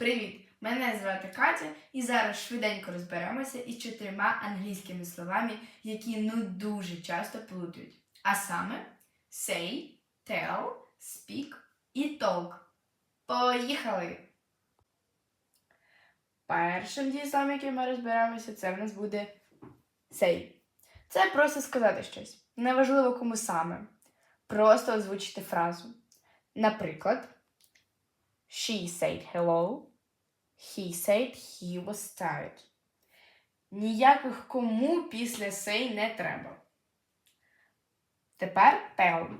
Привіт! Мене звати Катя, і зараз швиденько розберемося із чотирма англійськими словами, які ну дуже часто плутають. А саме say, tell, speak і talk. Поїхали! Першим дієсловом, яким ми розберемося, це в нас буде say. Це просто сказати щось. Неважливо кому саме. Просто озвучити фразу. Наприклад, She said hello. He said he was tired. Ніяких кому після say не треба. Тепер tell.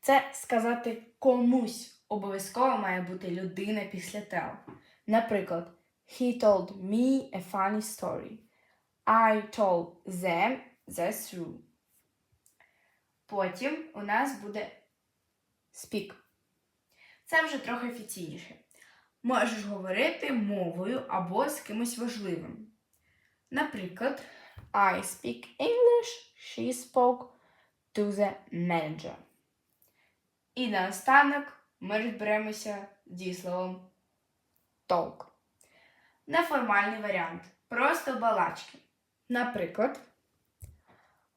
Це сказати комусь. Обов'язково має бути людина після tell. Наприклад, He told me a funny story. I told them the truth. Потім у нас буде speak. Це вже трохи офіційніше. Можеш говорити мовою або з кимось важливим. Наприклад, I speak English, she spoke to the manager. І наостанок ми розберемося дієсловом talk. Неформальний варіант. Просто балачки. Наприклад,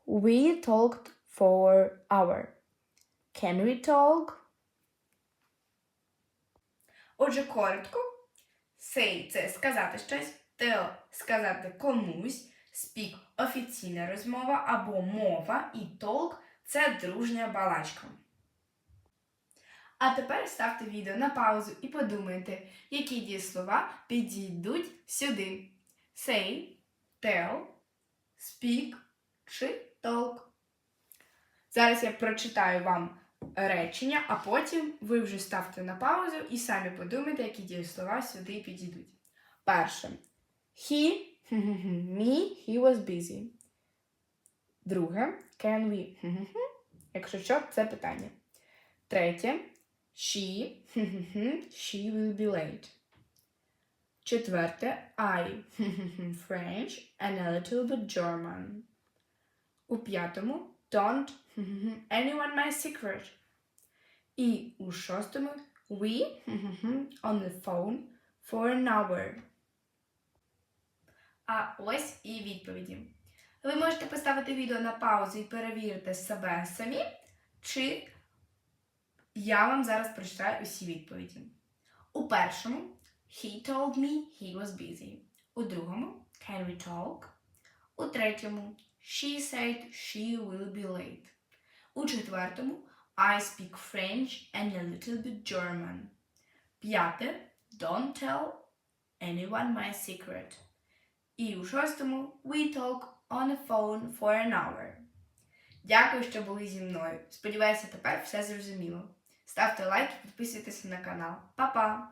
We talked for hour. Can we talk? Отже, коротко, say – це сказати щось, tell – сказати комусь, speak – офіційна розмова або мова, і talk – це дружня балачка. А тепер ставте відео на паузу і подумайте, які дієслова підійдуть сюди. Say, tell, speak чи talk. Зараз я прочитаю вам речення, а потім ви вже ставте на паузу і самі подумайте, які дієслова сюди підійдуть. Перше. He, me, he was busy. Друге. Can we? Якщо що, це питання. Третє. She, she will be late. Четверте. I, French and a little bit German. У п'ятому. Don't anyone my secret. І у шостому we on the phone for an hour. А ось і відповіді. Ви можете поставити відео на паузу і перевірити себе самі, чи я вам зараз прочитаю усі відповіді. У першому He told me he was busy. У другому Can we talk? У третьому She said she will be late. У четвертому I speak French and a little bit German. П'яте Don't tell anyone my secret. І у шостому We talk on the phone for an hour. Дякую, що були зі мною. Сподіваюся, тепер все зрозуміло. Ставте лайк і підписуйтесь на канал. Па-па!